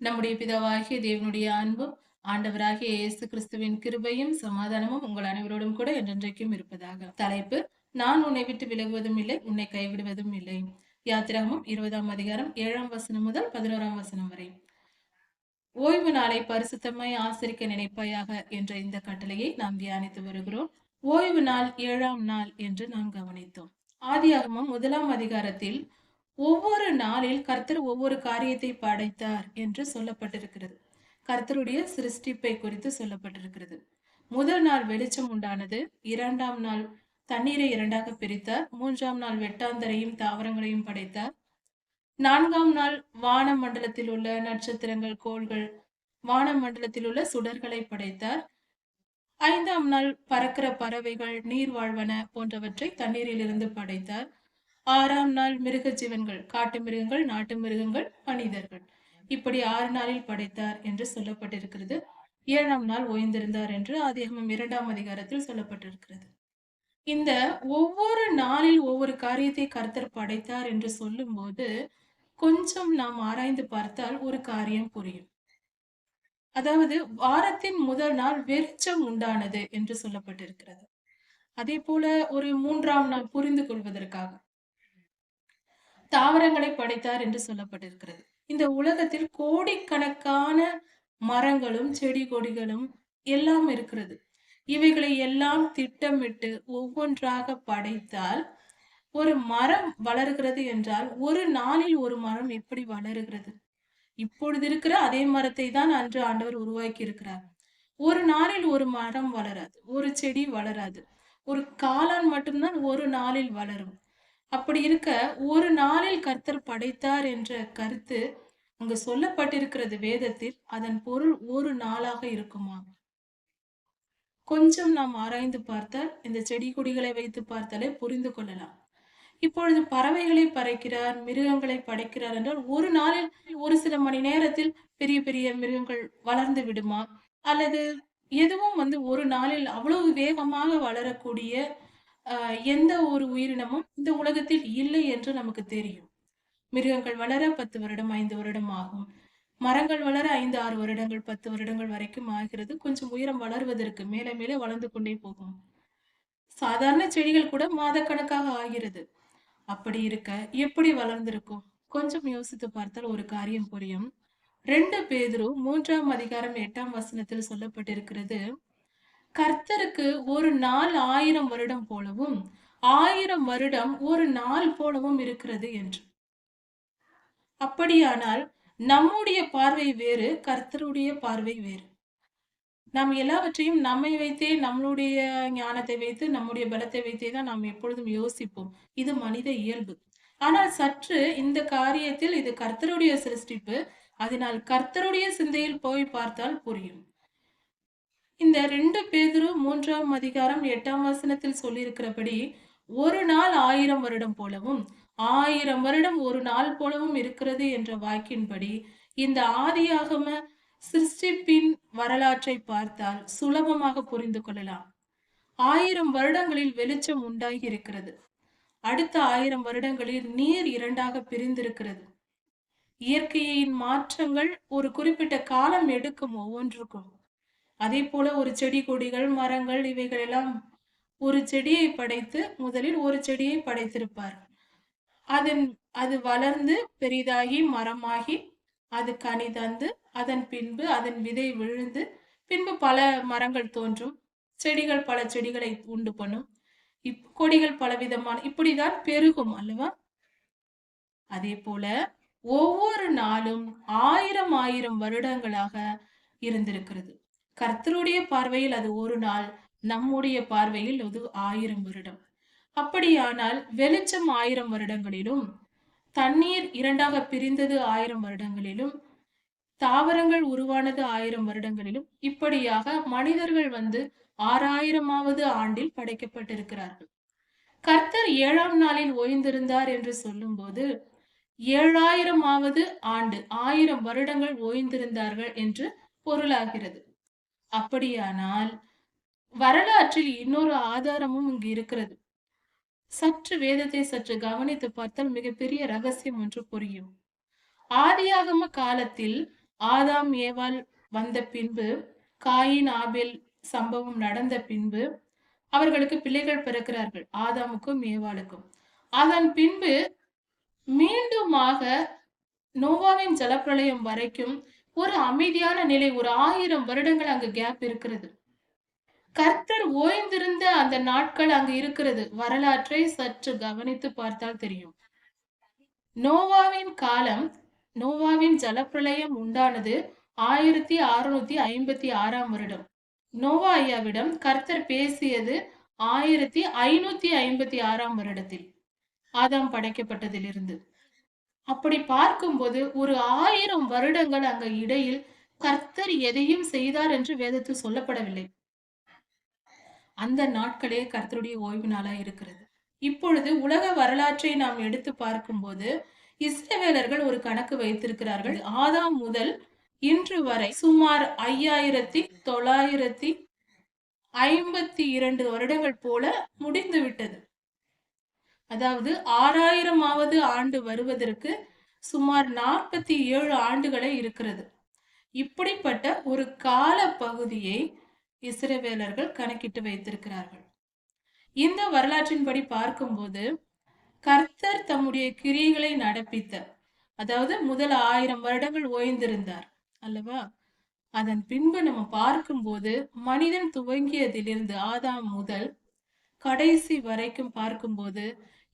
நம்முடைய பிதாவாகிய தேவனுடைய அன்பும் ஆண்டவராகிய இயேசு கிறிஸ்துவின் கிருபையும் சமாதானமும் உங்கள் அனைவரோடும் கூட என்றென்றைக்கும் இருப்பதாக. தலைப்பு நான் உன்னை விட்டு விலகுவதும் இல்லை உன்னை கைவிடுவதும் இல்லை. யாத்திராமம் இருபதாம் அதிகாரம் ஏழாம் வசனம் முதல் பதினோராம் வசனம் வரை. ஓய்வு நாளை பரிசுத்தமாய் ஆசரிக்க நினைப்பாயாக என்ற இந்த கட்டளையை நாம் தியானித்து வருகிறோம். ஓய்வு நாள் ஏழாம் நாள் என்று நாம் கவனித்தோம். ஆதியாகமும் முதலாம் அதிகாரத்தில் ஒவ்வொரு நாளில் கர்த்தர் ஒவ்வொரு காரியத்தை படைத்தார் என்று சொல்லப்பட்டிருக்கிறது. கர்த்தருடைய சிருஷ்டிப்பை குறித்து சொல்லப்பட்டிருக்கிறது. முதல் நாள் வெளிச்சம் உண்டானது இரண்டாம் நாள் தண்ணீரை இரண்டாக பிரித்தார். மூன்றாம் நாள் வெட்டாந்தரையும் தாவரங்களையும் படைத்தார். நான்காம் நாள் வான மண்டலத்தில் உள்ள நட்சத்திரங்கள் கோள்கள் வான மண்டலத்தில் உள்ள சுடர்களை படைத்தார். ஐந்தாம் நாள் பறக்கிற பறவைகள் நீர் வாழ்வன போன்றவற்றை தண்ணீரில் இருந்து படைத்தார். ஆறாம் நாள் மிருக ஜீவன்கள் காட்டு மிருகங்கள் நாட்டு மிருகங்கள் மனிதர்கள். இப்படி ஆறு நாளில் படைத்தார் என்று சொல்லப்பட்டிருக்கிறது. ஏழாம் நாள் ஓய்ந்திருந்தார் என்று ஆதிகமம் இரண்டாம் அதிகாரத்தில் சொல்லப்பட்டிருக்கிறது. இந்த ஒவ்வொரு நாளில் ஒவ்வொரு காரியத்தை கர்த்தர் படைத்தார் என்று சொல்லும்போது கொஞ்சம் நாம் ஆராய்ந்து பார்த்தால் ஒரு காரியம் புரியும். அதாவது வாரத்தின் முதல் நாள் வெளிச்சம் உண்டானது என்று சொல்லப்பட்டிருக்கிறது. அதே போல ஒரு மூன்றாம் நாள் புரிந்து கொள்வதற்காக. தாவரங்களை படைத்தார் என்று சொல்லப்பட்டிருக்கிறது. இந்த உலகத்தில் கோடிக்கணக்கான மரங்களும் செடி கொடிகளும் எல்லாம் இருக்கிறது. இவைகளை எல்லாம் திட்டமிட்டு ஒவ்வொன்றாக படைத்தால் ஒரு மரம் வளர்கிறது என்றால் ஒரு நாளில் ஒரு மரம் எப்படி வளருகிறது? இப்பொழுது இருக்கிற அதே மரத்தை தான் அன்று ஆண்டவர் உருவாக்கி இருக்கிறார். ஒரு நாளில் ஒரு மரம் வளராது ஒரு செடி வளராது. ஒரு காளான் மட்டும்தான் ஒரு நாளில் வளரும். அப்படி இருக்க ஒரு நாளில் கர்த்தர் படைத்தார் என்ற கருத்து அங்கு சொல்லப்பட்டிருக்கிறது வேதத்தில். அதன் பொருள் ஒரு நாளாக இருக்குமா? கொஞ்சம் நாம் ஆராய்ந்து பார்த்தால் இந்த செடி கொடிகளை வைத்து பார்த்தாலே புரிந்து கொள்ளலாம். இப்பொழுது பறவைகளை படைக்கிறார் மிருகங்களை படைக்கிறார் என்றால் ஒரு நாளில் ஒரு சில மணி நேரத்தில் பெரிய பெரிய மிருகங்கள் வளர்ந்து விடுமா? அல்லது எதுவும் வந்து ஒரு நாளில் அவ்வளவு வேகமாக வளரக்கூடிய எந்த ஒரு உயிரினமும் இந்த உலகத்தில் இல்லை என்று நமக்கு தெரியும். மிருகங்கள் வளர பத்து வருடம் ஐந்து வருடம் ஆகும். மரங்கள் வளர ஐந்து ஆறு வருடங்கள் பத்து வருடங்கள் வரைக்கும் ஆகிறது. கொஞ்சம் உயரம் வளர்வதற்கு மேலே மேலே வளர்ந்து கொண்டே போகும். சாதாரண செடிகள் கூட மாதக்கணக்காக ஆகிறது. அப்படி இருக்க எப்படி வளர்ந்திருக்கும்? கொஞ்சம் யோசித்து பார்த்தால் ஒரு காரியம் புரியும். ரெண்டு பேதரும் மூன்றாம் அதிகாரம் எட்டாம் வசனத்தில் சொல்லப்பட்டிருக்கிறது கர்த்தருக்கு ஒரு நாள் ஆயிரம் வருடம் போலவும் ஆயிரம் வருடம் ஒரு நாள் போலவும் இருக்கிறது என்று. அப்படியானால் நம்முடைய பார்வை வேறு கர்த்தருடைய பார்வை வேறு. நாம் எல்லாவற்றையும் நம்மை வைத்தே நம்மளுடைய ஞானத்தை வைத்து நம்முடைய பலத்தை வைத்தே தான் நாம் எப்பொழுதும் யோசிப்போம். இது மனித இயல்பு. ஆனால் சற்று இந்த காரியத்தில் இது கர்த்தருடைய சிருஷ்டிப்பு அதனால் கர்த்தருடைய சிந்தையில் போய் பார்த்தால் புரியும். இந்த ரெண்டு பேதுரு மூன்றாம் அதிகாரம் எட்டாம் வசனத்தில் சொல்லியிருக்கிறபடி ஒரு நாள் ஆயிரம் வருடம் போலவும் ஆயிரம் வருடம் ஒரு நாள் போலவும் இருக்கிறது என்ற வாக்கின்படி இந்த ஆதியாகம சிருஷ்டிப்பின் வரலாற்றை பார்த்தால் சுலபமாக புரிந்து கொள்ளலாம். ஆயிரம் வருடங்களில் வெளிச்சம் உண்டாகி இருக்கிறது அடுத்த ஆயிரம் வருடங்களில் நீர் இரண்டாக பிரிந்திருக்கிறது. இயற்கையின் மாற்றங்கள் ஒரு குறிப்பிட்ட காலம் எடுக்கும் ஒவ்வொன்றுக்கும். அதே போல ஒரு செடி கொடிகள் மரங்கள் இவைகள் எல்லாம் ஒரு செடியை படைத்து முதலில் ஒரு செடியை படைத்திருப்பார். அதன் அது வளர்ந்து பெரிதாகி மரமாகி அது கனி தந்து அதன் பின்பு அதன் விதை விழுந்து பின்பு பல மரங்கள் தோன்றும். செடிகள் பல செடிகளை உண்டு பண்ணும். இப் கொடிகள் பலவிதமான இப்படிதான் பெருகும் அல்லவா? அதே போல ஒவ்வொரு நாளும் ஆயிரம் ஆயிரம் வருடங்களாக இருந்திருக்கிறது. கர்த்தருடைய பார்வையில் அது ஒரு நாள் நம்முடைய பார்வையில் அது ஆயிரம் வருடம். அப்படியானால் வெளிச்சம் ஆயிரம் வருடங்களிலும் தண்ணீர் இரண்டாக பிரிந்தது ஆயிரம் வருடங்களிலும் தாவரங்கள் உருவானது ஆயிரம் வருடங்களிலும் இப்படியாக மனிதர்கள் வந்து ஆறாயிரமாவது ஆண்டில் படைக்கப்பட்டிருக்கிறார்கள். கர்த்தர் ஏழாம் நாளில் ஓய்ந்திருந்தார் என்று சொல்லும்போது ஏழாயிரமாவது ஆண்டு ஆயிரம் வருடங்கள் ஓய்ந்திருந்தார்கள் என்று பொருளாகிறது. அப்படியானால் வரலாற்றில் இன்னொரு ஆதாரமும் இங்கு இருக்கிறது. சற்று வேதத்தை சற்று கவனித்து பார்த்தால் மிகப்பெரிய ரகசியம் ஒன்று புரியும். ஆதியாகம காலத்தில் ஆதாம் ஏவால் வந்த பின்பு காயின் ஆபேல் சம்பவம் நடந்த பின்பு அவர்களுக்கு பிள்ளைகள் பிறக்கிறார்கள் ஆதாமுக்கும் ஏவாளுக்கும். அதன் பின்பு மீண்டுமாக நோவாவின் ஜலப்பிரளயம் வரைக்கும் ஒரு அமைதியான நிலை ஒரு ஆயிரம் வருடங்கள் அங்கு கேப் இருக்கிறது. கர்த்தர் ஓய்ந்திருந்த அந்த நாட்கள் அங்கு இருக்கிறது. வரலாற்றை சற்று கவனித்து பார்த்தால் தெரியும். நோவாவின் காலம் நோவாவின் ஜலப்பிரளயம் உண்டானது ஆயிரத்தி அறுநூத்தி ஐம்பத்தி ஆறாம் வருடம். நோவா ஐயாவிடம் கர்த்தர் பேசியது ஆயிரத்தி ஐநூத்தி ஐம்பத்தி ஆறாம் வருடத்தில். ஆதாம் படைக்கப்பட்டதிலிருந்து. அப்படி பார்க்கும்போது ஒரு ஆயிரம் வருடங்கள் அங்க இடையில் கர்த்தர் எதையும் செய்தார் என்று வேதத்தில் சொல்லப்படவில்லை. அந்த நாட்களே கர்த்தருடைய ஓய்வு நாளா இருக்கிறது. இப்பொழுது உலக வரலாற்றை நாம் எடுத்து பார்க்கும்போது இஸ்ரவேலர்கள் ஒரு கணக்கு வைத்திருக்கிறார்கள். ஆதாம் முதல் இன்று வரை சுமார் ஐயாயிரத்தி தொள்ளாயிரத்தி ஐம்பத்தி இரண்டு வருடங்கள் போல முடிந்து விட்டது அதாவது ஆறாயிரமாவது ஆண்டு வருவதற்கு சுமார் நாற்பத்தி ஏழு ஆண்டுகளே இருக்கிறது. இப்படிப்பட்ட ஒரு கால பகுதியை இஸ்ரவேலர்கள் கணக்கிட்டு வைத்திருக்கிறார்கள். இந்த வரலாற்றின்படி பார்க்கும்போது கர்த்தர் தம்முடைய கிரியைகளை நடப்பித்த அதாவது முதல் ஆயிரம் வருடங்கள் ஓய்ந்திருந்தார் அல்லவா? அதன் பின்பு நம்ம பார்க்கும்போது மனிதன் துவங்கியதிலிருந்து ஆதாம் முதல் கடைசி வரைக்கும் பார்க்கும்போது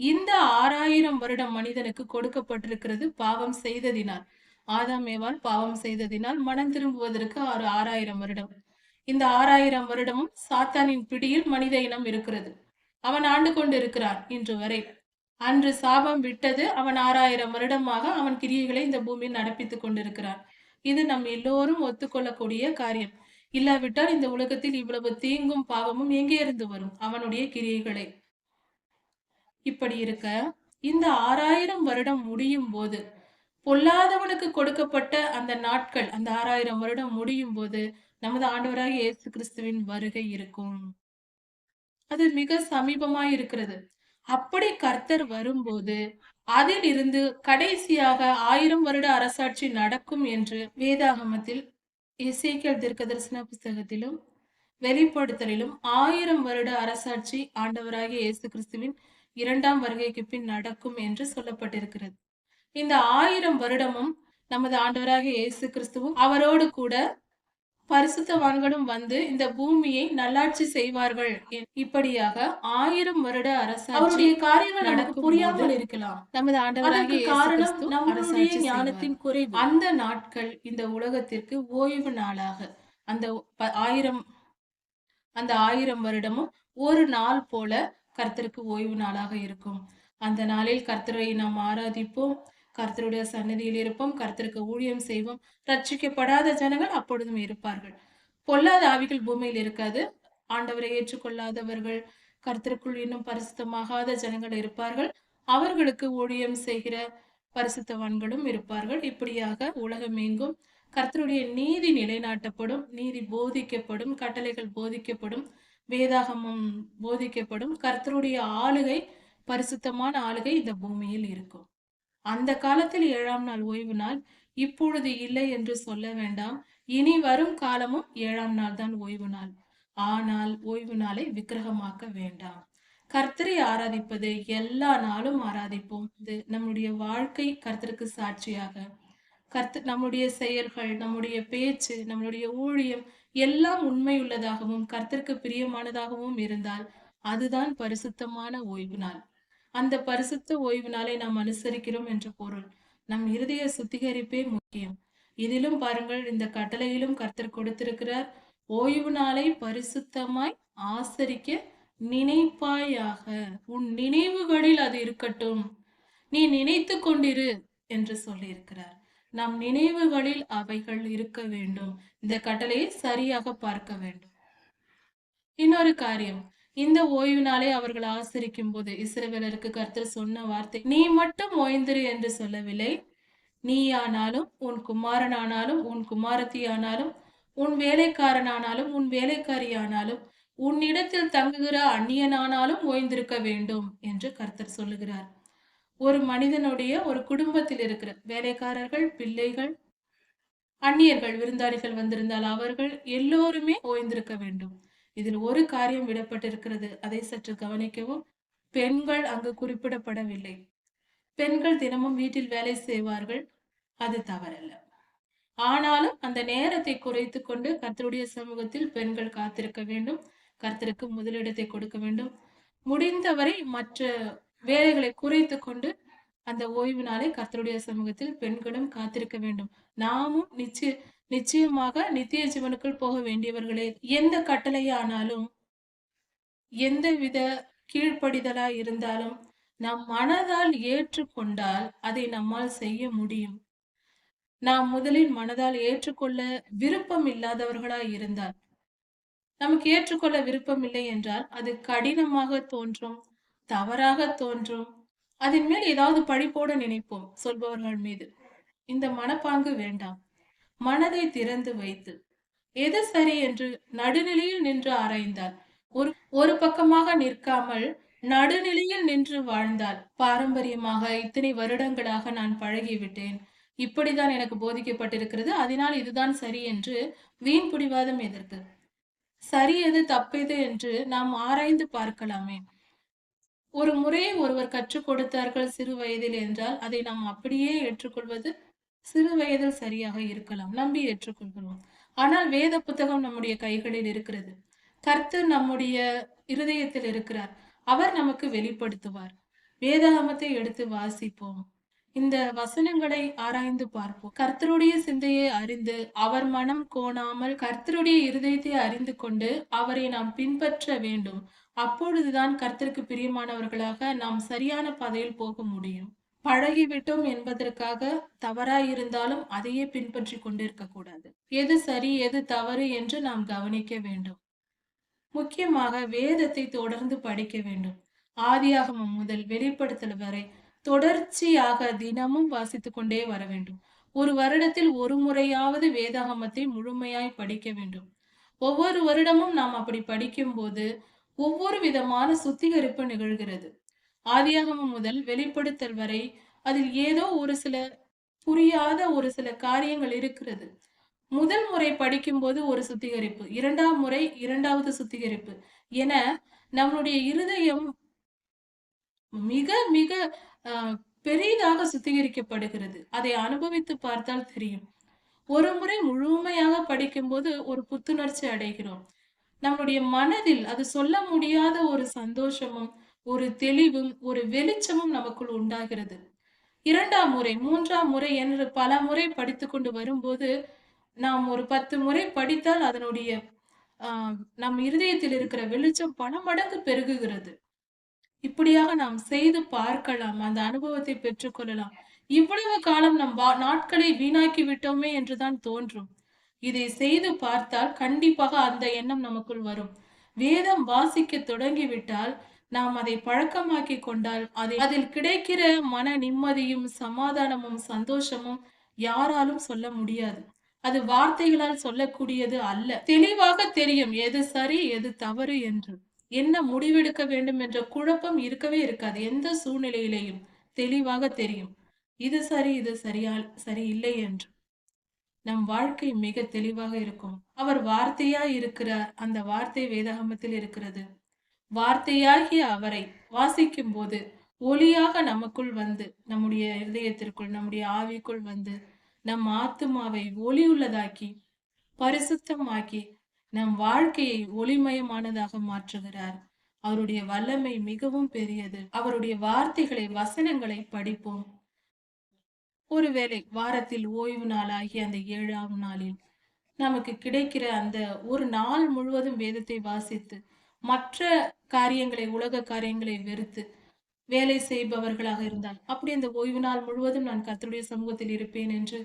இந்த ஆறாயிரம் வருடம் மனிதனுக்கு கொடுக்கப்பட்டிருக்கிறது பாவம் செய்ததினால். ஆதாம் ஏவால் பாவம் செய்ததினால் மனம் திரும்புவதற்கு ஒரு ஆறாயிரம் வருடம். இந்த ஆறாயிரம் வருடமும் சாத்தானின் பிடியில் மனித இனம் இருக்கிறது. அவன் ஆண்டு கொண்டு இருக்கிறான் இன்று வரை. அன்று சாபம் விட்டது அவன் ஆறாயிரம் வருடமாக அவன் கிரியைகளை இந்த பூமியில் நடப்பித்துக் கொண்டிருக்கிறான். இது நம் எல்லோரும் ஒத்துக்கொள்ளக்கூடிய காரியம். இல்லாவிட்டால் இந்த உலகத்தில் இவ்வளவு தீங்கும் பாவமும் எங்கே இருந்து வரும்? அவனுடைய கிரியைகளை. இப்படி இருக்க இந்த ஆறாயிரம் வருடம் முடியும் போது பொல்லாதவனுக்கு கொடுக்கப்பட்ட அந்த நாட்கள் அந்த ஆறாயிரம் வருடம் முடியும் போது நமது ஆண்டவராக இயேசு கிறிஸ்துவின் வருகை இருக்கும். அது மிக சமீபமாய் இருக்கிறது. அப்படி கர்த்தர் வரும்போது அதில் இருந்து கடைசியாக ஆயிரம் வருட அரசாட்சி நடக்கும் என்று வேதாகமத்தில் இசைக்கல் தீர்க்க தரிசன புஸ்தகத்திலும் வெளிப்படுத்தலிலும் ஆயிரம் வருட அரசாட்சி ஆண்டவராகிய இயேசு கிறிஸ்துவின் இரண்டாம் வருகைக்கு பின் நடக்கும் என்று சொல்லப்பட்டிருக்கிறது. இந்த ஆயிரம் வருடமும் நமது ஆண்டவராக இயேசு கிறிஸ்துவும் அவரோடு கூட பரிசுத்தவான்களும் வந்து இந்த பூமியை நல்லாட்சி செய்வார்கள். இப்படியாக ஆயிரம் வருட அவருடைய காரியங்கள் நடக்கும் புரியாமல் இருக்கலாம். நமது இயேசு காரணம். ஞானத்தின் குறைவு. அந்த நாட்கள் இந்த உலகத்திற்கு ஓய்வு நாளாக. அந்த ஆயிரம் அந்த ஆயிரம் வருடமும் ஒரு நாள் போல கர்த்தருக்கு ஓய்வு நாளாக இருக்கும். அந்த நாளில் கர்த்தரை நாம் ஆராதிப்போம். கர்த்தருடைய சன்னதியில் இருப்போம் கர்த்தருக்கு ஊழியம் செய்வோம். ரட்சிக்கப்படாத ஜனங்கள் அப்பொழுதும் இருப்பார்கள். பொல்லாத ஆவிகள் பூமியில் இருக்காது. ஆண்டவரை ஏற்றுக்கொள்ளாதவர்கள் கர்த்தருக்குள் இன்னும் பரிசுத்தமாகாத ஜனங்கள் இருப்பார்கள். அவர்களுக்கு ஊழியம் செய்கிற பரிசுத்தவான்களும் இருப்பார்கள். இப்படியாக உலகம் எங்கும் கர்த்தருடைய நீதி நிலைநாட்டப்படும் நீதி போதிக்கப்படும் கட்டளைகள் போதிக்கப்படும் வேதாகமம் போதிக்கப்படும். கர்த்தருடைய ஆளுகை பரிசுத்தமான ஆளுகை இந்த பூமியில் இருக்கும். அந்த காலத்தில் ஏழாம் நாள் ஓய்வு நாள் இப்பொழுது இல்லை என்று சொல்ல வேண்டாம். இனி வரும் காலமும் ஏழாம் நாள் தான் ஓய்வு நாள். ஆனால் ஓய்வு நாளை விக்கிரகமாக்க வேண்டாம். கர்த்தரை ஆராதிப்பது எல்லா நாளும் ஆராதிப்போம். இது நம்முடைய வாழ்க்கை கர்த்தருக்கு சாட்சியாக. கர்த்த நம்முடைய செயல்கள் நம்முடைய பேச்சு நம்மளுடைய ஊழியம் எல்லாம் உண்மையுள்ளதாகவும் கர்த்தருக்கு பிரியமானதாகவும் இருந்தால் அதுதான் பரிசுத்தமான ஓய்வு நாள். அந்த பரிசுத்த ஓய்வு நாளை நாம் அனுசரிக்கிறோம் என்று பொருள். நம் இருதய சுத்திகரிப்பே முக்கியம். இதிலும் பாருங்கள் இந்த கட்டளையிலும் கர்த்தர் கொடுத்திருக்கிறார் ஓய்வு நாளை பரிசுத்தமாய் ஆசரிக்க நினைப்பாயாக. உன் நினைவுகளில் அது இருக்கட்டும். நீ நினைத்து கொண்டிரு என்று சொல்லியிருக்கிறார். நம் நினைவுகளில் அவைகள் இருக்க வேண்டும். இந்த கட்டளையை சரியாக பார்க்க வேண்டும். இன்னொரு காரியம். இந்த ஓய்வு நாளை அவர்கள் ஆசிரிக்கும் போது இஸ்ரவேலருக்கு கர்த்தர் சொன்ன வார்த்தை நீ மட்டும் ஓய்ந்திரு என்று சொல்லவில்லை. நீயானாலும் உன் குமாரனானாலும் உன் குமாரத்தியானாலும் உன் வேலைக்காரனானாலும் உன் வேலைக்காரியானாலும் உன்னிடத்தில் தங்குகிற அந்நியனானாலும் ஓய்ந்திருக்க வேண்டும் என்று கர்த்தர் சொல்லுகிறார். ஒரு மனிதனுடைய ஒரு குடும்பத்தில் இருக்கிற வேலைக்காரர்கள் பிள்ளைகள் அந்நியர்கள் விருந்தாளிகள் வந்திருந்தால் அவர்கள் எல்லோருமே ஓய்ந்திருக்க வேண்டும். இதில் ஒரு காரியம் விடப்பட்டிருக்கிறது. அதை சற்று கவனிக்கவும். பெண்கள் அங்கு குறிப்பிடப்படவில்லை. பெண்கள் தினமும் வீட்டில் வேலை செய்வார்கள். அது தவறல்ல. ஆனாலும் அந்த நேரத்தை குறைத்து கொண்டு கர்த்தருடைய சமூகத்தில் பெண்கள் காத்திருக்க வேண்டும். கர்த்தருக்கு முதலிடத்தை கொடுக்க வேண்டும். முடிந்தவரை மற்ற வேலைகளை குறைத்து கொண்டு அந்த ஓய்வு நாளை கர்த்தருடைய சமூகத்தில் பெண்களும் காத்திருக்க வேண்டும். நாமும் நிச்சய நிச்சயமாக நித்திய ஜீவனுக்குள் போக வேண்டியவர்களே எந்த கட்டளையானாலும் எந்த வித கீழ்ப்படிதலா இருந்தாலும் நம் மனதால் ஏற்றுக்கொண்டால் அதை நம்மால் செய்ய முடியும். நாம் முதலில் மனதால் ஏற்றுக்கொள்ள விருப்பம் இல்லாதவர்களாய் இருந்தால். நமக்கு ஏற்றுக்கொள்ள விருப்பம் இல்லை என்றால் அது கடினமாக தோன்றும் தவறாக தோன்றும். அதன் மேல் ஏதாவது பழி நினைப்போம் சொல்பவர்கள் மீது. இந்த மனப்பாங்கு வேண்டாம். மனதை திறந்து வைத்து எது சரி? என்று நடுநிலையில் நின்று ஆராய்ந்தால் ஒரு ஒரு பக்கமாக நிற்காமல் நடுநிலையில் நின்று வாழ்ந்தால் பாரம்பரியமாக இத்தனை வருடங்களாக நான் பழகிவிட்டேன். இப்படிதான் எனக்கு போதிக்கப்பட்டிருக்கிறது. அதனால் இதுதான் சரி என்று வீண் புடிவாதம் எதிர்த்து சரி எது தப்பெது? என்று நாம் ஆராய்ந்து பார்க்கலாமே. ஒரு முறையை ஒருவர் கற்றுக் கொடுத்தார்கள் சிறு வயதில் என்றால் அதை நாம் அப்படியே ஏற்றுக்கொள்வது சிறு வயதில் சரியாக இருக்கலாம் நம்பி ஏற்றுக்கொள்கிறோம். ஆனால் வேத புத்தகம் நம்முடைய கைகளில் இருக்கிறது. கர்த்தர் நம்முடைய இருதயத்தில் இருக்கிறார். அவர் நமக்கு வெளிப்படுத்துவார். வேதாகமத்தை எடுத்து வாசிப்போம். இந்த வசனங்களை ஆராய்ந்து பார்ப்போம். கர்த்தருடைய சிந்தையை அறிந்து அவர் மனம் கோணாமல் கர்த்தருடைய இருதயத்தை அறிந்து கொண்டு அவரை நாம் பின்பற்ற வேண்டும். அப்பொழுதுதான் கர்த்தருக்கு பிரியமானவர்களாக நாம் சரியான பாதையில் போக முடியும். பழகிவிட்டோம் என்பதற்காக தவறாய் இருந்தாலும் அதையே பின்பற்றி கொண்டிருக்க கூடாது. எது சரி எது தவறு என்று நாம் கவனிக்க வேண்டும். முக்கியமாக வேதத்தை தொடர்ந்து படிக்க வேண்டும். ஆதியாகமம் முதல் வெளிப்படுத்தல் வரை தொடர்ச்சியாக தினமும் வாசித்து கொண்டே வர வேண்டும். ஒரு வருடத்தில் ஒரு முறையாவது வேதாகமத்தை முழுமையாய் படிக்க வேண்டும். ஒவ்வொரு வருடமும் நாம் அப்படி படிக்கும் போது ஒவ்வொரு விதமான சுத்திகரிப்பு நிகழ்கிறது. ஆதியாகமம் முதல் வெளிப்படுத்தல் வரை அதில் ஏதோ ஒரு சில புரியாத ஒரு சில காரியங்கள் இருக்கிறது. முதல் முறை படிக்கும்போது ஒரு சுத்திகரிப்பு இரண்டாம் முறை இரண்டாவது சுத்திகரிப்பு என நம்முடைய இருதயம் மிக மிக பெரிதாக சுத்திகரிக்கப்படுகிறது. அதை அனுபவித்து பார்த்தால் தெரியும். ஒரு முறை முழுமையாக படிக்கும்போது ஒரு புத்துணர்ச்சி அடைகிறோம். நம்முடைய மனதில் அது சொல்ல முடியாத ஒரு சந்தோஷமும் ஒரு தெளிவும் ஒரு வெளிச்சமும் நமக்குள் உண்டாகிறது. இரண்டாம் முறை மூன்றாம் முறை என்று பல முறை படித்து கொண்டு வரும்போது நாம் ஒரு பத்து முறை படித்தால் அதனுடைய ஆஹ் நம் இருதயத்தில் இருக்கிற வெளிச்சம் பல மடங்கு பெருகுகிறது. இப்படியாக நாம் செய்து பார்க்கலாம் அந்த அனுபவத்தை பெற்றுக்கொள்ளலாம் இவ்வளவு காலம் நம் நாட்களை வீணாக்கி விட்டோமே என்றுதான் தோன்றும். இதை செய்து பார்த்தால் கண்டிப்பாக அந்த எண்ணம் நமக்குள் வரும். வேதம் வாசிக்க தொடங்கிவிட்டால் நாம் அதை பழக்கமாக்கி கொண்டால் அதை அதில் கிடைக்கிற மன நிம்மதியும் சமாதானமும் சந்தோஷமும் யாராலும் சொல்ல முடியாது. அது வார்த்தைகளால் சொல்லக்கூடியது அல்ல. தெளிவாக தெரியும் எது சரி எது தவறு என்று. என்ன முடிவெடுக்க வேண்டும் என்ற குழப்பம் இருக்கவே இருக்காது. எந்த சூழ்நிலையிலையும் தெளிவாக தெரியும். இது சரி இது சரியால் சரி இல்லை என்று. நம் வாழ்க்கை மிக தெளிவாக இருக்கும். அவர் வார்த்தையா இருக்கிறார். அந்த வார்த்தை வேதாகமத்தில் இருக்கிறது. வார்த்தையாகிய அவரை வாசிக்கும் போது ஒளியாக நமக்குள் வந்து நம்முடைய இருதயத்திற்குள் நம்முடைய ஆவிக்குள் வந்து நம் ஆத்துமாவை ஒளி உள்ளதாக்கி பரிசுத்தமாக்கி நம் வாழ்க்கையை ஒளிமயமானதாக மாற்றுகிறார். அவருடைய வல்லமை மிகவும் பெரியது. அவருடைய வார்த்தைகளை வசனங்களை படிப்போம். ஒருவேளை வாரத்தில் ஓய்வு நாளாகிய அந்த ஏழாம் நாளில் நமக்கு கிடைக்கிற அந்த ஒரு நாள் முழுவதும் வேதத்தை வாசித்து மற்ற காரியங்களை உலக காரியங்களை வெறுத்து வேலை செய்பவர்களாக இருந்தால் அப்படி அந்த ஓய்வு நாள் முழுவதும் நான் கர்த்தருடைய சமூகத்தில் இருப்பேன் என்று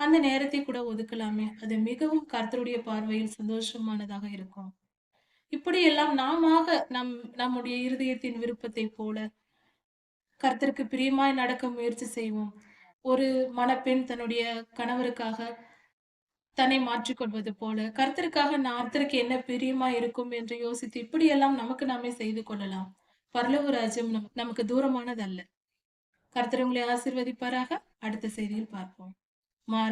அந்த நேரத்தை கூட ஒதுக்கலாமே. அது மிகவும் கர்த்தருடைய பார்வையில் சந்தோஷமானதாக இருக்கும். இப்படியெல்லாம் நாம நம் நம்முடைய இருதயத்தின் விருப்பத்தை போல கர்த்தருக்கு பிரியமாய் நடக்க முயற்சி செய்வோம். ஒரு மணப்பெண் தன்னுடைய கணவருக்காக தன்னை மாற்றிக்கொள்வது போல கர்த்தருக்காக நார்த்தருக்கு என்ன பிரியமா இருக்கும் என்று யோசித்து இப்படியெல்லாம் நமக்கு நாமே செய்து கொள்ளலாம். பரலவு ராஜ்யம் நமக்கு தூரமானது அல்ல கர்த்தர் உங்களை ஆசிர்வதிப்பாராக. அடுத்த செய்தியில் பார்ப்போம். மாற